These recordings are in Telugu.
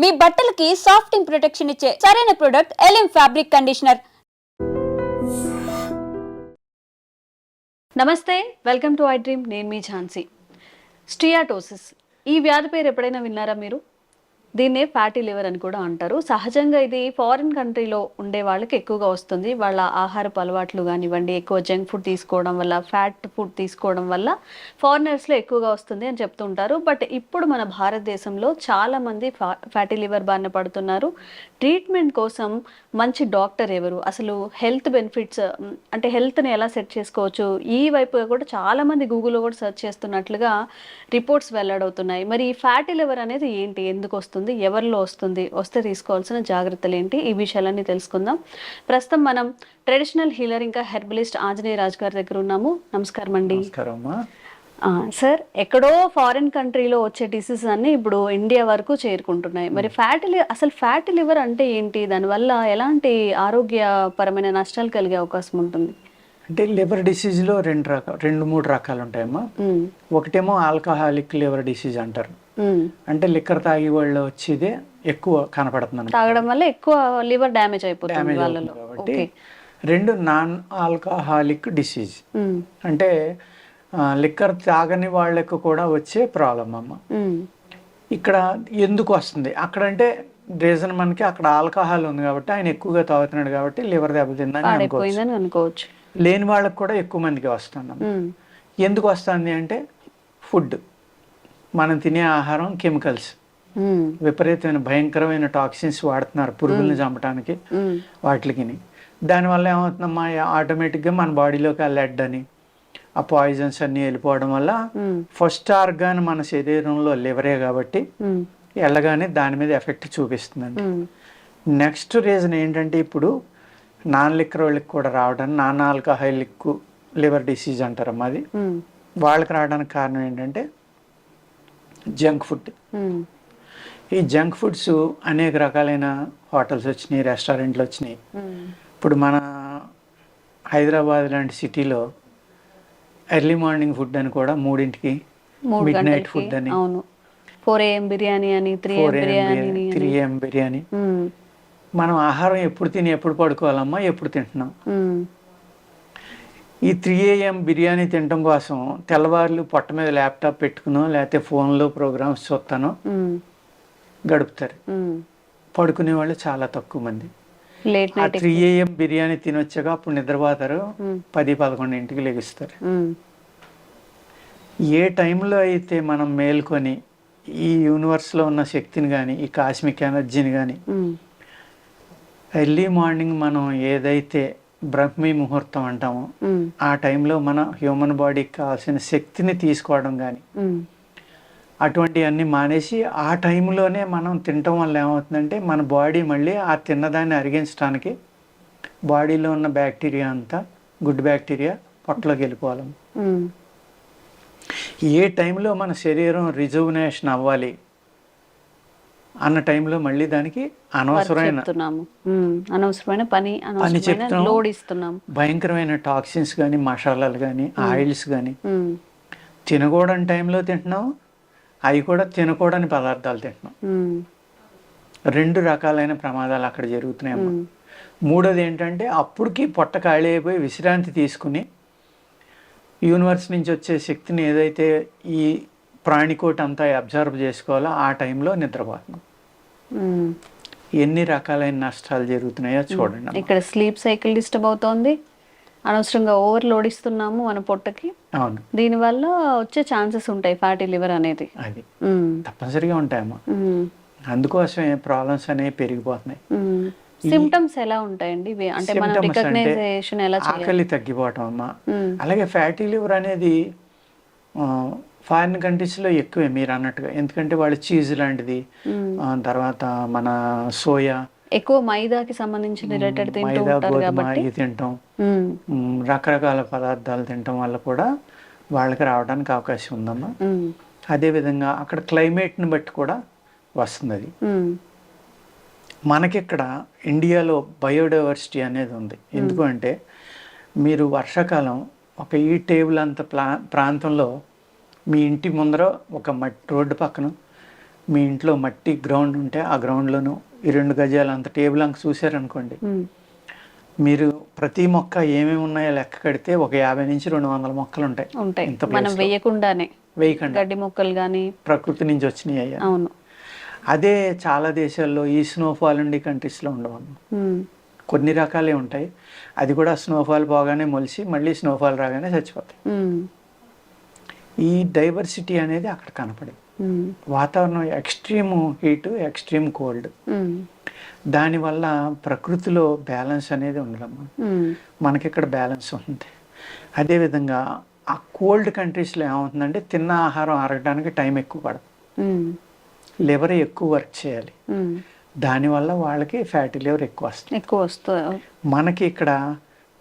మీ బట్టలకి సాఫ్టింగ్ ప్రొటెక్షన్ ఇచ్చే సరైన ప్రొడక్ట్ ఎలిమ్ ఫ్యాబ్రిక్ కండిషనర్ నమస్తే వెల్కమ్ టు ఐ డ్రీమ్ నేను మీ ఝాన్సీ. స్టియాటోసిస్. ఈ వ్యాధి పేరు ఎప్పుడైనా విన్నారా మీరు? దీన్నే ఫ్యాటీ లివర్ అని కూడా అంటారు. సహజంగా ఇది ఫారిన్ కంట్రీలో ఉండే వాళ్ళకి ఎక్కువగా వస్తుంది. వాళ్ళ ఆహారపు అలవాట్లు కానివ్వండి ఎక్కువ జంక్ ఫుడ్ తీసుకోవడం వల్ల ఫ్యాట్ ఫుడ్ తీసుకోవడం వల్ల ఫారినర్స్లో ఎక్కువగా వస్తుంది అని చెప్తుంటారు. బట్ ఇప్పుడు మన భారతదేశంలో చాలామంది ఫ్యాటీ లివర్ బారిన పడుతున్నారు. ట్రీట్మెంట్ కోసం మంచి డాక్టర్ ఎవరు? అసలు హెల్త్ బెనిఫిట్స్ అంటే హెల్త్ని ఎలా సెట్ చేసుకోవచ్చు? ఈ వైపుగా కూడా చాలా మంది గూగుల్లో కూడా సెర్చ్ చేస్తున్నట్లుగా రిపోర్ట్స్ వెల్లడవుతున్నాయి మరి ఈ ఫ్యాటీ లివర్ అనేది ఏంటి? ఎందుకు వస్తుంది? ఎవరిలో వస్తుంది? వస్తే తీసుకోవాల్సిన జాగ్రత్తలు ఏంటి? ఈ విషయాలన్నీ తెలుసుకుందాం. ప్రస్తుతం మనం ట్రెడిషనల్ హీలర్ ఇంకా హెర్బలిస్ట్ ఆంజనేయ రాజు గారి దగ్గర ఉన్నాము. నమస్కారం అండి నమస్కారం సార్ ఎక్కడో ఫారిన్ కంట్రీలో వచ్చే డిసీజ్ అన్ని ఇప్పుడు ఇండియా వరకు చేరుకుంటున్నాయి. మరి ఫ్యాటీ అసలు ఫ్యాటీ లివర్ అంటే ఏంటి? దానివల్ల ఎలాంటి ఆరోగ్యపరమైన నష్టాలు కలిగే అవకాశం ఉంటుంది? అంటే లివర్ డిసీజ్లో రెండు రకాలు రెండు మూడు రకాలు ఉంటాయమ్మా ఒకటేమో ఆల్కహాలిక్ లివర్ డిసీజ్ అంటారు. అంటే లిక్కర్ తాగి వాళ్ళు వచ్చేదే ఎక్కువ కనపడుతుంది తాగడం వల్ల ఎక్కువ లివర్ డ్యామేజ్ అయిపోతుంది వాళ్ళలో. కాబట్టి రెండు నాన్ ఆల్కహాలిక్ డిసీజ్ అంటే లిక్కర్ తాగని వాళ్ళకు కూడా వచ్చే ప్రాబ్లం అమ్మ. ఇక్కడ ఎందుకు వస్తుంది? అక్కడంటే రీజన్ మనకి అక్కడ ఆల్కహాల్ ఉంది కాబట్టి ఆయన ఎక్కువగా తాగుతున్నాడు కాబట్టి లివర్ దెబ్బతిందని అనుకోవచ్చు. లేని వాళ్ళకి కూడా ఎక్కువ మందికి వస్తున్నాం ఎందుకు వస్తుంది అంటే ఫుడ్. మనం తినే ఆహారం కెమికల్స్. విపరీతమైన భయంకరమైన టాక్సిన్స్ వాడుతున్నారు పురుగుల్ని చంపడానికి వాటికి దానివల్ల ఏమవుతుందమ్మా? ఆటోమేటిక్గా మన బాడీలోకి ఆ లెడ్ అని ఆ పాయిజన్స్ అన్నీ వెళ్ళిపోవడం వల్ల ఫస్ట్ ఆర్గాన్ మన శరీరంలో లివరే కాబట్టి వెళ్ళగానే దాని మీద ఎఫెక్ట్ చూపిస్తుందండి. నెక్స్ట్ రీజన్ ఏంటంటే ఇప్పుడు నాన్ లిక్కర్ వాళ్ళకి కూడా రావడం నాన్ ఆల్కహాలిక్ లివర్ డిసీజ్ అంటారమ్మా అది. వాళ్ళకి రావడానికి కారణం ఏంటంటే జంక్ ఫుడ్. ఈ జంక్ ఫుడ్స్ అనేక రకాలైన హోటల్స్ వచ్చినాయి రెస్టారెంట్లు వచ్చినాయి. ఇప్పుడు మన హైదరాబాద్ లాంటి సిటీలో ఎర్లీ మార్నింగ్ ఫుడ్ అని కూడా మూడింటికి మూడు నైట్ ఫుడ్ అని. అవును. ఫోర్ ఏఎం బిర్యానీ అని three biryani three AM biryani. మనం ఆహారం ఎప్పుడు తిని ఎప్పుడు పడుకోవాలమ్మా ఎప్పుడు తింటున్నాం. ఈ త్రీ ఏఎం బిర్యానీ తినడం కోసం తెల్లవారులు పొట్ట మీద ల్యాప్టాప్ పెట్టుకునో లేకపోతే ఫోన్లో ప్రోగ్రామ్స్ చూస్తానో గడుపుతారు. పడుకునే వాళ్ళు చాలా తక్కువ మంది. త్రీ ఏఎం బిర్యానీ తినొచ్చాక అప్పుడు నిద్రపోతారు. ఉమ్, పది పదకొండింటికి లెగుస్తారు. ఉమ్, ఏ టైంలో అయితే మనం మేల్కొని ఈ యూనివర్స్లో ఉన్న శక్తిని కానీ ఈ కాస్మిక్ ఎనర్జీని కానీ ఉమ్, ఎర్లీ మార్నింగ్ మనం ఏదైతే బ్రహ్మీ ముహూర్తం అంటామో ఆ టైంలో మన హ్యూమన్ బాడీకి కావాల్సిన శక్తిని తీసుకోవడం కానీ అటువంటివన్నీ మానేసి ఆ టైంలోనే మనం తినటం వల్ల ఏమవుతుందంటే మన బాడీ మళ్ళీ ఆ తిన్నదాన్ని అరిగించడానికి బాడీలో ఉన్న బ్యాక్టీరియా అంతా గుడ్ బ్యాక్టీరియా పొట్టలోకి వెళ్ళిపోవాలి. ఏ టైంలో మన శరీరం రిజువనేషన్ అవ్వాలి అన్న టైంలో మళ్ళీ దానికి అనవసరమైన అనవసరమైన పని. లోడ్ ఇస్తున్నాము. భయంకరమైన టాక్సిన్స్ కానీ మసాలాలు కానీ ఆయిల్స్ కానీ తినకూడని టైంలో తింటున్నాం అవి కూడా తినకూడని పదార్థాలు తింటున్నాం. రెండు రకాలైన ప్రమాదాలు అక్కడ జరుగుతున్నాయమ్మా. మూడోది ఏంటంటే అప్పటికి పొట్ట ఖాళీ అయిపోయి విశ్రాంతి తీసుకుని యూనివర్స్ నుంచి వచ్చే శక్తిని ఏదైతే ఈ ప్రాణికోటి అంతా అబ్జర్వ్ చేసుకోవాలో ఆ టైంలో నిద్రపోతున్నాం. ఎన్ని రకాలైన నష్టాలు జరుగుతున్నాయో చూడండి. ఇక్కడ స్లీప్ సైకిల్ డిస్టర్బ్ అవుతోంది. అనవసరంగా ఓవర్ లోడ్ ఇస్తున్నాము మన పొట్టకి. దీనివల్ల వచ్చే ఛాన్సెస్ ఉంటాయి ఫ్యాటీ లివర్ అనేది. అది. తప్పనిసరిగా ఉంటాయమ్మా ఉమ్, అందుకోసమే ప్రాబ్లమ్స్ అనేవి పెరిగిపోతున్నాయి. సిమ్టమ్స్ ఎలా ఉంటాయండి? అంటే మనం రికగ్నైజేషన్ ఎలా ఆకలి తగ్గిపోవటం అమ్మా. అలాగే ఫ్యాటీ లివర్ అనేది ఫారిన్ కంట్రీస్లో ఎక్కువే మీరు అన్నట్టుగా. ఎందుకంటే వాళ్ళు చీజ్ లాంటిది. తర్వాత మన సోయా ఎక్కువ మైదాకి సంబంధించిన రిలేటెడ్ తింటూ ఉంటారు కాబట్టి. తింటాం. రకరకాల పదార్థాలు తినటం వల్ల కూడా వాళ్ళకి రావడానికి అవకాశం ఉందమ్మా. ఉమ్, అదేవిధంగా అక్కడ క్లైమేట్ని బట్టి కూడా వస్తుంది అది మనకిక్కడ ఇండియాలో బయోడైవర్సిటీ అనేది ఉంది. ఎందుకు అంటే మీరు వర్షాకాలం ఒక ఈ టేబుల్ అంత ప్లా ప్రాంతంలో మీ ఇంటి ముందర ఒక మట్టి రోడ్డు పక్కన మీ ఇంట్లో మట్టి గ్రౌండ్ ఉంటే ఆ గ్రౌండ్లోను ఈ రెండు గజాలు అంత టేబుల్ అంక చూశారనుకోండి. మీరు ప్రతి మొక్క ఏమేమి ఉన్నాయో లెక్క కడితే ఒక యాభై నుంచి రెండు వందల మొక్కలు ఉంటాయి. ఉంటాయి మనం. వేయకుండానే. వేయకండి. గడ్డి మొక్కలు కానీ ప్రకృతి నుంచి వచ్చినాయి అయ్యా. అవును. అదే చాలా దేశాల్లో ఈ స్నోఫాల్ ఉండి కంట్రీస్లో ఉమ్, కొన్ని రకాలే ఉంటాయి. అది కూడా స్నోఫాల్ పోగానే మొలిసి మళ్ళీ స్నోఫాల్ రాగానే చచ్చిపోతాయి. ఈ డైవర్సిటీ అనేది అక్కడ కనపడదు. వాతావరణం ఎక్స్ట్రీమ్ హీట్ ఎక్స్ట్రీమ్ కోల్డ్. దానివల్ల ప్రకృతిలో బ్యాలెన్స్ అనేది ఉండదమ్మా. మనకి ఇక్కడ బ్యాలెన్స్ ఉంటుంది అదేవిధంగా ఆ కోల్డ్ కంట్రీస్లో ఏమవుతుందంటే తిన్న ఆహారం అరగడానికి టైం ఎక్కువ పడదు. లివర్ ఎక్కువ వర్క్ చేయాలి. దానివల్ల వాళ్ళకి ఫ్యాటీ లివర్ ఎక్కువ వస్తుంది. ఎక్కువ వస్తుంది. మనకి ఇక్కడ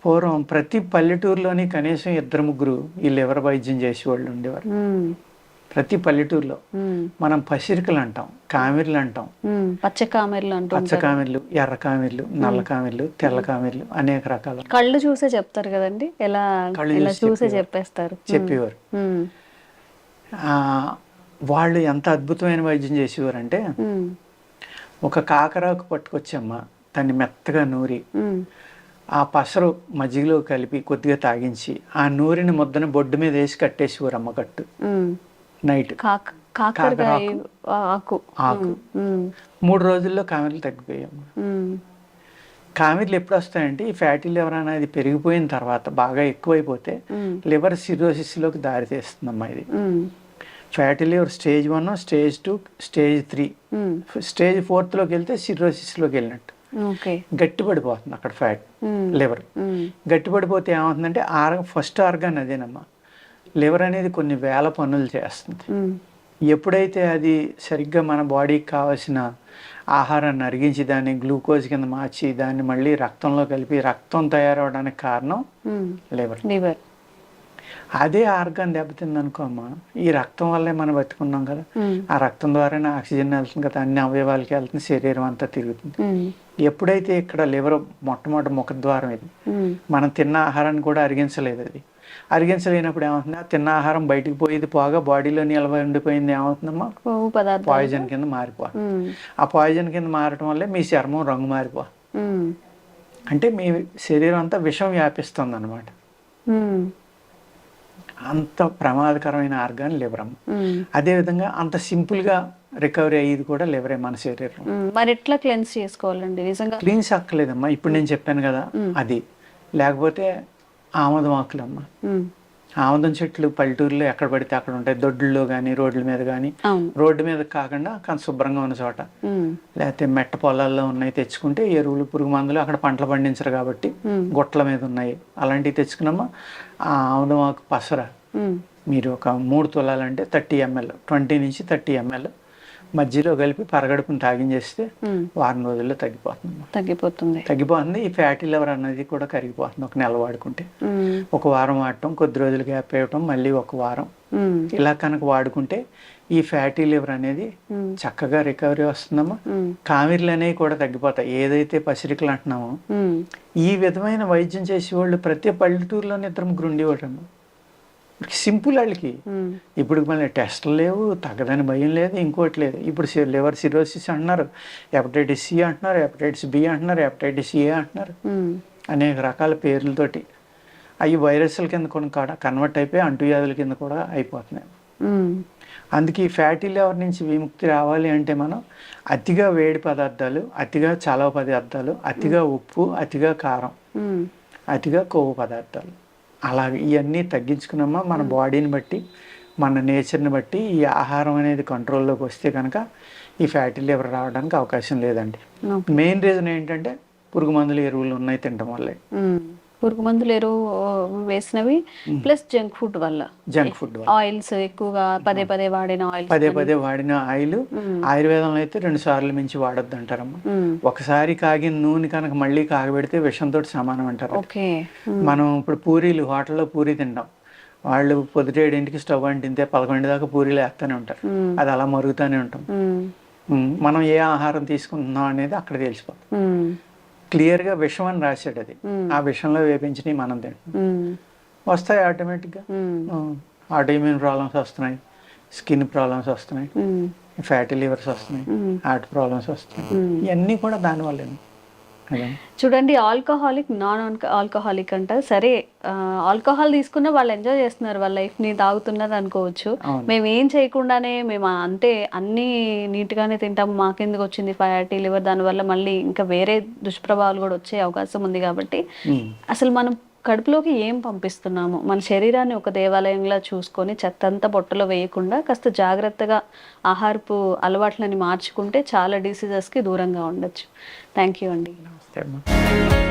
పూర్వం ప్రతి పల్లెటూరులోని కనీసం ఇద్దరు ముగ్గురు ఈ లివర్ వైద్యం చేసేవాళ్ళు ఉండేవారు. ఉమ్, ప్రతి పల్లెటూరులో మనం పసిరికలు అంటాం కామిర్లు అంటాం. పచ్చ కామెర్లు అంటూ పచ్చ. కామిర్లు ఎర్ర కామిర్లు నల్ల కామిర్లు తెల్ల కామిర్లు అనేక రకాల. కళ్ళు చూసే చెప్తారు కదండి? ఎలా కళ్ళు ఎలా చూసి. చెప్పేస్తారు? చెప్పేవారు. వాళ్ళు ఎంత అద్భుతమైన వైద్యం చేసేవారంటే ఉమ్, ఒక కాకరాకు పట్టుకొచ్చమ్మ దాన్ని మెత్తగా నూరి ఆ పసరు మజ్జిగలో కలిపి కొద్దిగా తాగించి ఆ నూరిని ముద్దను బొడ్డు మీద వేసి కట్టేసేవారు అమ్మ కట్టు. ఉమ్. నైట్. కాకరకాయ ఆకు. ఆకు. మూడు రోజుల్లో కామెర్లు తగ్గిపోయాము కామెర్లు ఎప్పుడు వస్తాయంటే ఈ ఫ్యాటీ లివర్ అనేది పెరిగిపోయిన తర్వాత బాగా ఎక్కువైపోతే లివర్ సిరోసిస్లోకి దారి తీస్తుందమ్మా ఇది fatty liver stage one stage two stage three. Stage ఫోర్త్లోకి వెళ్తే సిరోసిస్లోకి వెళ్ళినట్టు. ఓకే. గట్టిపడిపోతుంది అక్కడ ఫ్యాట్ లివర్. గట్టిపడిపోతే ఏమవుతుందంటే ఆర్ ఫస్ట్ ఆర్గాన్ అదేనమ్మా. లివర్ అనేది కొన్ని వేల పనులు చేస్తుంది. ఎప్పుడైతే అది సరిగ్గా మన బాడీకి కావాల్సిన ఆహారాన్ని అరిగించి దాన్ని గ్లూకోజ్ కింద మార్చి దాన్ని మళ్ళీ రక్తంలో కలిపి రక్తం తయారవడానికి కారణం. లివర్. లివర్. అదే ఆర్గాన్ దెబ్బతింది అనుకో అమ్మా ఈ రక్తం వల్లే మనం బతుకున్నాం కదా. ఆ రక్తం ద్వారానే ఆక్సిజన్ వెళ్తుంది కదా అన్ని అవయవాలకి వెళ్తుంది శరీరం అంతా తిరుగుతుంది. ఎప్పుడైతే ఇక్కడ లివర్ మొట్టమొదటి ముఖద్వారం ఇది మనం తిన్న ఆహారాన్ని కూడా అరిగించలేదు అది. అరిగించలేనప్పుడు ఏమవుతుంది తిన్న ఆహారం బయటికి పోయేది పోగా బాడీలో నిల్వ ఉండిపోయింది ఏమవుతుందమ్మా? పాయిజన్ కింద మారిపోతుంది ఉమ్, ఆ పాయిజన్ కింద మారటం వల్లే మీ చర్మం రంగు మారిపో అంటే మీ శరీరం అంతా విషం వ్యాపిస్తుంది అనమాట అంత ప్రమాదకరమైన ఆర్గాన్ లివర్ అమ్మ. ఉమ్, అదేవిధంగా అంత సింపుల్గా రికవరీ అయ్యేది కూడా లివరే మన శరీరం. మరి ఎట్లా క్లెన్స్ చేసుకోవాలండి? నిజంగా క్లీన్స్ అక్కర్లేదమ్మా ఇప్పుడు నేను చెప్పాను కదా అది. లేకపోతే ఆమదం ఆకులమ్మ. ఉమ్, ఆముదం చెట్లు పల్లెటూరులో ఎక్కడ పడితే అక్కడ ఉంటాయి. దొడ్లలో కానీ రోడ్ల మీద కానీ రోడ్డు మీద కాకుండా కొంత శుభ్రంగా ఉన్న చోట. లేకపోతే మెట్ట పొలాల్లో ఉన్నాయి తెచ్చుకుంటే ఎరువులు పురుగు మందులు అక్కడ పంటలు పండించరు కాబట్టి గుట్టల మీద ఉన్నాయి. అలాంటివి తెచ్చుకున్నామా ఆ ఆముదం ఆకు పసర. మీరు ఒక మూడు తులాలంటే థర్టీ ఎంఎల్ ట్వంటీ నుంచి థర్టీ ఎంఎల్. మధ్యలో కలిపి పరగడుపుని తాగించేస్తే. వారం రోజుల్లో తగ్గిపోతుంది తగ్గిపోతుంది. తగ్గిపోతుంది. ఈ ఫ్యాటీ లివర్ అనేది కూడా కరిగిపోతుంది ఒక నెల వాడుకుంటే. ఒక వారం వాడటం కొద్ది రోజులు గ్యాప్ వేయటం మళ్ళీ ఒక వారం. ఇలా కనుక వాడుకుంటే ఈ ఫ్యాటీ లివర్ అనేది చక్కగా రికవరీ వస్తుందమ్మా. కామిర్లు అనేవి కూడా తగ్గిపోతాయి. ఏదైతే పసిరికలు అంటున్నామో ఈ విధమైన వైద్యం చేసేవాళ్ళు ప్రతి పల్లెటూరులోనే ఇద్దరు ముగ్గురు ఉండేవాళ్ళమ్మ సింపుల్ వాళ్ళకి. ఇప్పుడు మళ్ళీ టెస్టులు లేవు తగ్గదని భయం లేదు ఇంకోటి లేదు. ఇప్పుడు లివర్ సిరోసిస్ అంటున్నారు హెపటైటిస్ సి అంటున్నారు హెపటైటిస్ బి అంటున్నారు హెపటైటిస్ ఏ అంటున్నారు. అనేక రకాల పేర్లతోటి. అవి వైరస్ల కింద కొన్ని కాడ కన్వర్ట్ అయిపోయి అంటువ్యాధుల కింద కూడా అయిపోతున్నాయి. అందుకే ఈ ఫ్యాటీ లివర్ నుంచి విముక్తి రావాలి అంటే మనం అతిగా వేడి పదార్థాలు అతిగా చలవ పదార్థాలు అతిగా ఉప్పు అతిగా కారం అతిగా కొవ్వు పదార్థాలు. అలాగే ఇవన్నీ తగ్గించుకున్నామా మన బాడీని బట్టి మన నేచర్ని బట్టి ఈ ఆహారం అనేది కంట్రోల్లోకి వస్తే కనుక ఈ ఫ్యాటీ లివర్ రావడానికి అవకాశం లేదండి. మెయిన్ రీజన్ ఏంటంటే పురుగు మందులు ఎరువులు ఉన్నాయి తినడం వల్లే. పురుగు మందులు ఎరువు వేసినవి ప్లస్ జంక్ ఫుడ్ వల్ల. జంక్ ఫుడ్ ఆయిల్స్ ఎక్కువగా పదే పదే వాడిన ఆయిల్స్ పదే పదే వాడిన ఆయిల్ ఆయుర్వేదంలో అయితే రెండు సార్లు మించి వాడొద్దు అంటారమ్మా ఒకసారి కాగిన నూనె కనుక మళ్ళీ కాగబెడితే విషంతో సమానం అంటారు. ఓకే. మనం ఇప్పుడు పూరీలు హోటల్లో పూరీ తింటాం. వాళ్ళు పొద్దుటేడింటికి స్టవ్ అంటింతే పదకొండు దాకా పూరీలు వేస్తూనే ఉంటారు. అది అలా మరుగుతూనే ఉంటాం. మనం ఏ ఆహారం తీసుకుంటున్నాం అనేది అక్కడ తెలిసిపోతుంది. క్లియర్గా విషం అని రాశాడు అది. ఆ విషంలో వేపించినవి మనం తింటాం వస్తాయి ఆటోమేటిక్గా. ఆటోఇమ్యూన్ ప్రాబ్లమ్స్ వస్తున్నాయి. స్కిన్ ప్రాబ్లమ్స్ వస్తున్నాయి. ఫ్యాటీ లివర్స్ వస్తున్నాయి. హార్ట్ ప్రాబ్లమ్స్ వస్తున్నాయి. ఇవన్నీ కూడా దానివల్లే చూడండి ఆల్కహాలిక్ నాన్ ఆల్కహాలిక్ అంటారు సరే ఆల్కహాల్ తీసుకున్న వాళ్ళు ఎంజాయ్ చేస్తున్నారు వాళ్ళ లైఫ్ని తాగుతున్నారు అనుకోవచ్చు. మేము ఏం చేయకుండానే మేము అంతే అన్ని నీట్ గానే తింటాము. మాకెందుకు వచ్చింది ఫ్యాటీ లివర్ దానివల్ల మళ్ళీ ఇంకా వేరే దుష్ప్రభావాలు కూడా వచ్చే అవకాశం ఉంది కాబట్టి. అసలు మనం కడుపులోకి ఏం పంపిస్తున్నాము మన శరీరాన్ని ఒక దేవాలయంలా చూసుకొని చెత్త అంతా బొట్టలో వేయకుండా కాస్త జాగ్రత్తగా ఆహారపు అలవాట్లని మార్చుకుంటే చాలా డిసీజెస్కి దూరంగా ఉండొచ్చు. థ్యాంక్ యూ అండి. నమస్తే